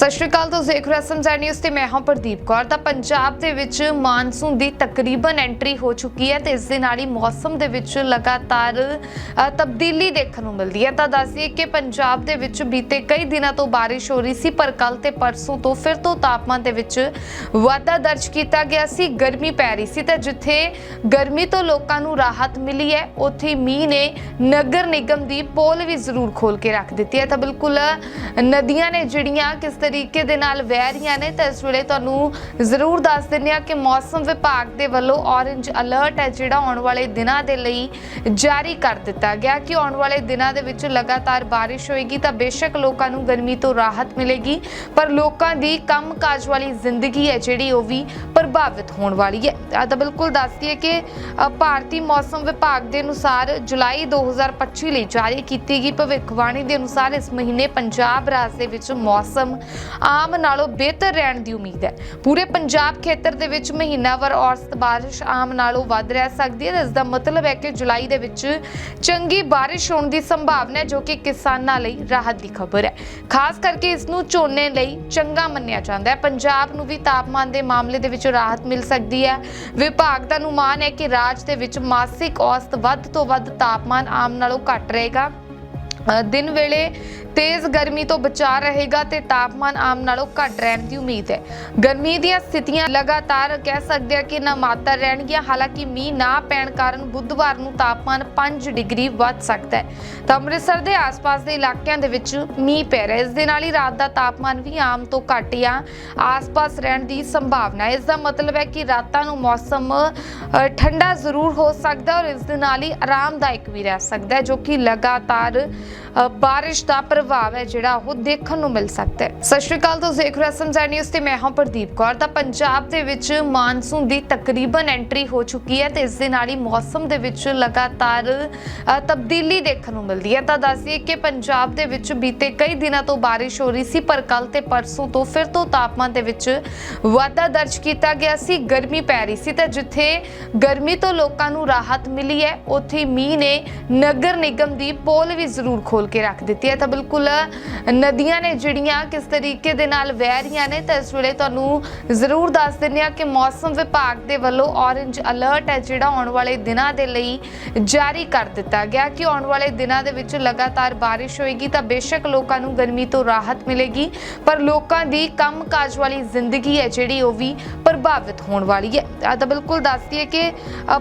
ਸਤਿ ਸ਼੍ਰੀ ਅਕਾਲ, ਤੁਸੀਂ ਦੇਖ ਰਹੇ ਹੋ ਐਸਐਮਜ਼ੈਡ ਨਿਊਜ਼ ਤੇ ਮੈਂ ਹਾਂ ਪ੍ਰਦੀਪ ਕੌਰ। ਤਾਂ ਪੰਜਾਬ ਦੇ ਵਿੱਚ ਮਾਨਸੂਨ ਦੀ ਤਕਰੀਬਨ ਐਂਟਰੀ ਹੋ ਚੁੱਕੀ ਹੈ ਤੇ ਇਸ ਦੇ ਨਾਲ ਹੀ ਮੌਸਮ ਦੇ ਵਿੱਚ ਲਗਾਤਾਰ ਤਬਦੀਲੀ ਦੇਖਣ ਨੂੰ ਮਿਲਦੀ ਹੈ। ਤਾਂ ਦੱਸਦੀਏ ਕਿ ਪੰਜਾਬ ਦੇ ਵਿੱਚ ਬੀਤੇ ਕਈ ਦਿਨਾਂ ਤੋਂ ਬਾਰਿਸ਼ ਹੋ ਰਹੀ ਸੀ, ਪਰ ਕੱਲ ਤੇ ਪਰਸੋਂ ਤੋਂ ਫਿਰ ਤੋਂ ਤਾਪਮਾਨ ਦੇ ਵਿੱਚ ਵਾਧਾ ਦਰਜ ਕੀਤਾ ਗਿਆ ਸੀ, ਗਰਮੀ ਪੈ ਰਹੀ ਸੀ। ਤਾਂ ਜਿੱਥੇ ਗਰਮੀ ਤੋਂ ਲੋਕਾਂ ਨੂੰ ਰਾਹਤ ਮਿਲੀ ਹੈ, ਉੱਥੇ ਮੀਂਹ ਨੇ ਨਗਰ ਨਿਗਮ ਦੀ ਪੋਲ ਵੀ ਜ਼ਰੂਰ ਖੋਲ ਕੇ ਰੱਖ ਦਿੱਤੀ ਹੈ। ਤਾਂ ਬਿਲਕੁਲ ਨਦੀਆਂ ਨੇ ਜਿਹੜੀਆਂ ਕਿਸ ਤਰੀਕੇ ਦੇ ਨਾਲ ਵਹਿ ਰਹੀਆਂ ਨੇ ਤਾਂ ਇਸ ਵੇਲੇ ਤੁਹਾਨੂੰ ਜ਼ਰੂਰ ਦੱਸ ਦਿੰਦੇ ਹਾਂ ਕਿ ਮੌਸਮ ਵਿਭਾਗ ਦੇ ਵੱਲੋਂ ਔਰੇਂਜ ਅਲਰਟ ਹੈ ਜਿਹੜਾ ਆਉਣ ਵਾਲੇ ਦਿਨਾਂ ਦੇ ਲਈ ਜਾਰੀ ਕਰ ਦਿੱਤਾ ਗਿਆ ਕਿ ਆਉਣ ਵਾਲੇ ਦਿਨਾਂ ਦੇ ਵਿੱਚ ਲਗਾਤਾਰ ਬਾਰਿਸ਼ ਹੋਏਗੀ ਤਾਂ ਬੇਸ਼ੱਕ ਲੋਕਾਂ ਨੂੰ ਗਰਮੀ ਤੋਂ ਰਾਹਤ ਮਿਲੇਗੀ, ਪਰ ਲੋਕਾਂ ਦੀ ਕੰਮਕਾਜ ਵਾਲੀ ਜ਼ਿੰਦਗੀ ਹੈ ਜਿਹੜੀ ਉਹ ਵੀ ਪ੍ਰਭਾਵਿਤ ਹੋਣ ਵਾਲੀ ਹੈ। ਆਹ ਤਾਂ ਬਿਲਕੁਲ ਦੱਸਦੀ ਹੈ ਕਿ ਭਾਰਤੀ ਮੌਸਮ ਵਿਭਾਗ ਦੇ ਅਨੁਸਾਰ ਜੁਲਾਈ 2025 ਲਈ ਜਾਰੀ ਕੀਤੀ ਗਈ ਭਵਿੱਖਬਾਣੀ ਦੇ ਅਨੁਸਾਰ ਇਸ ਮਹੀਨੇ ਪੰਜਾਬ ਰਾਜ ਦੇ ਵਿੱਚ ਮੌਸਮ ਆਮ ਨਾਲੋਂ ਬਿਹਤਰ ਰਹਿਣ ਦੀ ਉਮੀਦ ਹੈ। ਪੂਰੇ ਪੰਜਾਬ ਖੇਤਰ ਦੇ ਵਿੱਚ ਮਹੀਨਾਵਾਰ ਔਸਤ ਬਾਰਿਸ਼ ਆਮ ਨਾਲੋਂ ਵੱਧ ਰਹਿ ਸਕਦੀ ਹੈ ਇਸ ਦਾ ਮਤਲਬ ਹੈ ਕਿ ਜੁਲਾਈ ਦੇ ਵਿੱਚ ਚੰਗੀ ਬਾਰਿਸ਼ ਹੋਣ ਦੀ ਸੰਭਾਵਨਾ ਹੈ, ਜੋ ਕਿ ਕਿਸਾਨਾਂ ਲਈ ਰਾਹਤ ਦੀ ਖਬਰ ਹੈ। ਖਾਸ ਕਰਕੇ ਇਸ ਨੂੰ ਝੋਨੇ ਲਈ ਚੰਗਾ ਮੰਨਿਆ ਜਾਂਦਾ ਹੈ। ਪੰਜਾਬ ਨੂੰ ਵੀ ਤਾਪਮਾਨ ਦੇ ਮਾਮਲੇ ਦੇ ਵਿੱਚ ਰਾਹਤ ਮਿਲ ਸਕਦੀ ਹੈ। ਵਿਭਾਗ ਦਾ ਅਨੁਮਾਨ ਹੈ ਕਿ ਰਾਜ ਦੇ ਵਿੱਚ ਮਾਸਿਕ ਔਸਤ ਵੱਧ ਤੋਂ ਵੱਧ ਤਾਪਮਾਨ ਆਮ ਨਾਲੋਂ ਘੱਟ ਰਹੇਗਾ। ਦਿਨ ਵੇਲੇ ਤੇਜ਼ ਗਰਮੀ ਤੋਂ ਬਚਾ ਰਹੇਗਾ ਤੇ ਤਾਪਮਾਨ ਆਮ ਨਾਲੋਂ ਘੱਟ ਰਹਿਣ ਦੀ ਉਮੀਦ ਹੈ। ਗਰਮੀ ਦੀਆਂ ਸਥਿਤੀਆਂ ਲਗਾਤਾਰ ਕਹਿ ਸਕਦੇ ਆ ਕਿ ਨਾ ਮਾਤਰ ਰਹਿਣਗੀਆਂ, ਹਾਲਾਂਕਿ ਮੀਂਹ ਨਾ ਪੈਣ ਕਾਰਨ ਬੁੱਧਵਾਰ ਨੂੰ ਤਾਪਮਾਨ 5 ਡਿਗਰੀ ਵੱਧ ਸਕਦਾ ਹੈ। ਤਾਂ ਅੰਮ੍ਰਿਤਸਰ ਦੇ ਆਸ-ਪਾਸ ਦੇ ਇਲਾਕਿਆਂ ਦੇ ਵਿੱਚ ਮੀਂਹ ਪੈ ਰਿਹਾ ਇਸ ਦੇ ਨਾਲ ਹੀ ਰਾਤ ਦਾ ਤਾਪਮਾਨ ਵੀ ਆਮ ਤੋਂ ਘੱਟ ਜਾਂ ਆਸ-ਪਾਸ ਰਹਿਣ ਦੀ ਸੰਭਾਵਨਾ ਹੈ। ਇਸ ਦਾ ਮਤਲਬ ਹੈ ਕਿ ਰਾਤਾਂ ਨੂੰ ਮੌਸਮ ਠੰਡਾ ਜ਼ਰੂਰ ਹੋ ਸਕਦਾ ਔਰ ਇਸ ਦੇ ਨਾਲ ਹੀ ਆਰਾਮਦਾਇਕ ਵੀ ਰਹਿ ਸਕਦਾ ਹੈ, ਜੋ ਕਿ ਲਗਾਤਾਰ ਅ, ਬਾਰਿਸ਼ ਦਾ ਪ੍ਰਭਾਵ ਹੈ ਜਿਹੜਾ ਉਹ ਦੇਖਣ ਨੂੰ ਮਿਲ ਸਕਦਾ ਹੈ। ਸਤਿ ਸ਼੍ਰੀ ਅਕਾਲ ਤੁਸੀਂ ਦੇਖ ਰਹੇ ਹੋ ਐਸਐਮਜ਼ੈਡ ਨਿਊਜ਼ ਤੇ ਮੈਂ ਹਾਂ ਪ੍ਰਦੀਪ ਕੌਰ। ਤਾਂ ਪੰਜਾਬ ਦੇ ਵਿੱਚ ਮਾਨਸੂਨ ਦੀ ਤਕਰੀਬਨ ਐਂਟਰੀ ਹੋ ਚੁੱਕੀ ਹੈ ਤੇ ਇਸ ਦੇ ਨਾਲ ਹੀ ਮੌਸਮ ਦੇ ਵਿੱਚ ਲਗਾਤਾਰ ਤਬਦੀਲੀ ਦੇਖਣ ਨੂੰ ਮਿਲਦੀ ਹੈ। ਤਾਂ ਦੱਸਦੀਏ ਕਿ ਪੰਜਾਬ ਦੇ ਵਿੱਚ ਬੀਤੇ ਕਈ ਦਿਨਾਂ ਤੋਂ ਬਾਰਿਸ਼ ਹੋ ਰਹੀ ਸੀ ਪਰ ਕੱਲ ਤੇ ਪਰਸੋਂ ਤੋਂ ਫਿਰ ਤੋਂ ਤਾਪਮਾਨ ਦੇ ਵਿੱਚ ਵਾਧਾ ਦਰਜ ਕੀਤਾ ਗਿਆ ਸੀ ਗਰਮੀ ਪੈ ਰਹੀ ਸੀ। ਤਾਂ ਜਿੱਥੇ ਗਰਮੀ ਤੋਂ ਲੋਕਾਂ ਨੂੰ ਰਾਹਤ ਮਿਲੀ ਹੈ ਉੱਥੇ ਮੀਂਹ ਨੇ ਨਗਰ ਨਿਗਮ ਦੀ ਪੋਲ ਵੀ ਜ਼ਰੂਰ ਖੋਲ ਕੇ ਰੱਖ ਦਿੱਤੀ ਹੈ। ਤਾਂ ਬਿਲਕੁਲ ਨਦੀਆਂ ਨੇ ਜਿਹੜੀਆਂ ਕਿਸ ਤਰੀਕੇ ਦੇ ਨਾਲ ਵਹਿ ਰਹੀਆਂ ਨੇ, ਤਾਂ ਇਸ ਵੇਲੇ ਤੁਹਾਨੂੰ ਜ਼ਰੂਰ ਦੱਸ ਦਿੰਦੇ ਹਾਂ ਕਿ ਮੌਸਮ ਵਿਭਾਗ ਦੇ ਵੱਲੋਂ ਔਰੇਂਜ ਅਲਰਟ ਹੈ, ਜਿਹੜਾ ਆਉਣ ਵਾਲੇ ਦਿਨਾਂ ਦੇ ਲਈ ਜਾਰੀ ਕਰ ਦਿੱਤਾ ਗਿਆ ਕਿ ਆਉਣ ਵਾਲੇ ਦਿਨਾਂ ਦੇ ਵਿੱਚ ਲਗਾਤਾਰ ਬਾਰਿਸ਼ ਹੋਏਗੀ, ਤਾਂ ਬੇਸ਼ੱਕ ਲੋਕਾਂ ਨੂੰ ਗਰਮੀ ਤੋਂ ਰਾਹਤ ਮਿਲੇਗੀ। ਪਰ ਲੋਕਾਂ ਦੀ ਕੰਮਕਾਜ ਵਾਲੀ ਜ਼ਿੰਦਗੀ ਹੈ, ਜਿਹੜੀ ਉਹ ਵੀ ਪ੍ਰਭਾਵਿਤ ਹੋਣ ਵਾਲੀ ਹੈ। ਤਾਂ ਬਿਲਕੁਲ ਦੱਸਦੀ ਹੈ ਕਿ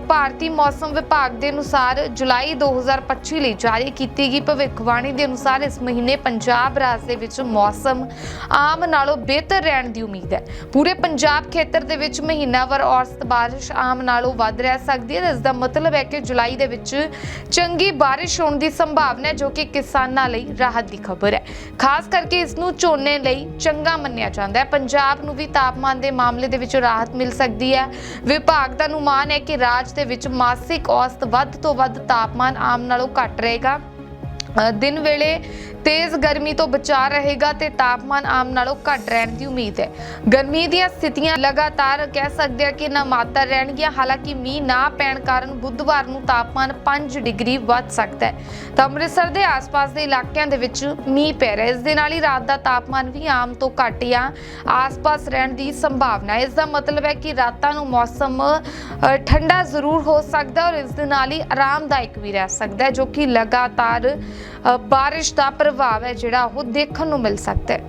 ਭਾਰਤੀ ਮੌਸਮ ਵਿਭਾਗ ਦੇ ਅਨੁਸਾਰ ਜੁਲਾਈ 2025 ਲਈ ਜਾਰੀ ਕੀਤੀ ਗਈ ਭਵਿੱਖ ਭਵਿੱਖਬਾਣੀ ਦੇ ਅਨੁਸਾਰ ਇਸ ਮਹੀਨੇ ਪੰਜਾਬ ਰਾਜ ਦੇ ਵਿੱਚ ਮੌਸਮ ਆਮ ਨਾਲੋਂ ਬਿਹਤਰ ਰਹਿਣ ਦੀ ਉਮੀਦ ਹੈ। ਪੂਰੇ ਪੰਜਾਬ ਖੇਤਰ ਦੇ ਵਿੱਚ ਮਹੀਨਾਵਾਰ ਔਸਤ ਬਾਰਿਸ਼ ਆਮ ਨਾਲੋਂ ਵੱਧ ਰਹਿ ਸਕਦੀ ਹੈ ਇਸ ਦਾ ਮਤਲਬ ਹੈ ਕਿ ਜੁਲਾਈ ਦੇ ਵਿੱਚ ਚੰਗੀ ਬਾਰਿਸ਼ ਹੋਣ ਦੀ ਸੰਭਾਵਨਾ ਹੈ, ਜੋ ਕਿ ਕਿਸਾਨਾਂ ਲਈ ਰਾਹਤ ਦੀ ਖਬਰ ਹੈ। ਖਾਸ ਕਰਕੇ ਇਸ ਨੂੰ ਝੋਨੇ ਲਈ ਚੰਗਾ ਮੰਨਿਆ ਜਾਂਦਾ ਹੈ। ਪੰਜਾਬ ਨੂੰ ਵੀ ਤਾਪਮਾਨ ਦੇ ਮਾਮਲੇ ਦੇ ਵਿੱਚ ਰਾਹਤ ਮਿਲ ਸਕਦੀ ਹੈ। ਵਿਭਾਗ ਦਾ ਅਨੁਮਾਨ ਹੈ ਕਿ ਰਾਜ ਦੇ ਵਿੱਚ ਮਾਸਿਕ ਔਸਤ ਵੱਧ ਤੋਂ ਵੱਧ ਤਾਪਮਾਨ ਆਮ ਨਾਲੋਂ ਘੱਟ ਰਹੇਗਾ। ਦਿਨ ਵੇਲੇ ਤੇਜ਼ ਗਰਮੀ ਤੋਂ ਬਚਾ ਰਹੇਗਾ ਤੇ ਤਾਪਮਾਨ ਆਮ ਨਾਲੋਂ ਘੱਟ ਰਹਿਣ ਦੀ ਉਮੀਦ ਹੈ। ਗਰਮੀ ਦੀਆਂ ਸਥਿਤੀਆਂ ਲਗਾਤਾਰ ਕਹਿ ਸਕਦੇ ਆ ਕਿ ਨਾ ਮਾਤਰ ਰਹਿਣਗੀਆਂ, ਹਾਲਾਂਕਿ ਮੀਂਹ ਨਾ ਪੈਣ ਕਾਰਨ ਬੁੱਧਵਾਰ ਨੂੰ ਤਾਪਮਾਨ 5 ਡਿਗਰੀ ਵੱਧ ਸਕਦਾ ਹੈ। ਤਾਂ ਅੰਮ੍ਰਿਤਸਰ ਦੇ ਆਸ-ਪਾਸ ਦੇ ਇਲਾਕਿਆਂ ਦੇ ਵਿੱਚ ਮੀਂਹ ਪੈ ਰਿਹਾ ਇਸ ਦੇ ਨਾਲ ਹੀ ਰਾਤ ਦਾ ਤਾਪਮਾਨ ਵੀ ਆਮ ਤੋਂ ਘੱਟ ਜਾਂ ਆਸ-ਪਾਸ ਰਹਿਣ ਦੀ ਸੰਭਾਵਨਾ ਹੈ। ਇਸ ਦਾ ਮਤਲਬ ਹੈ ਕਿ ਰਾਤਾਂ ਨੂੰ ਮੌਸਮ ਠੰਡਾ ਜ਼ਰੂਰ ਹੋ ਸਕਦਾ ਔਰ ਇਸ ਦੇ ਨਾਲ ਹੀ ਆਰਾਮਦਾਇਕ ਵੀ ਰਹਿ ਸਕਦਾ ਹੈ, ਜੋ ਕਿ ਲਗਾਤਾਰ ਅ, ਬਾਰਿਸ਼ ਦਾ ਪ੍ਰਭਾਵ ਹੈ ਜਿਹੜਾ ਉਹ ਦੇਖਣ ਨੂੰ ਮਿਲ ਸਕਦਾ ਹੈ।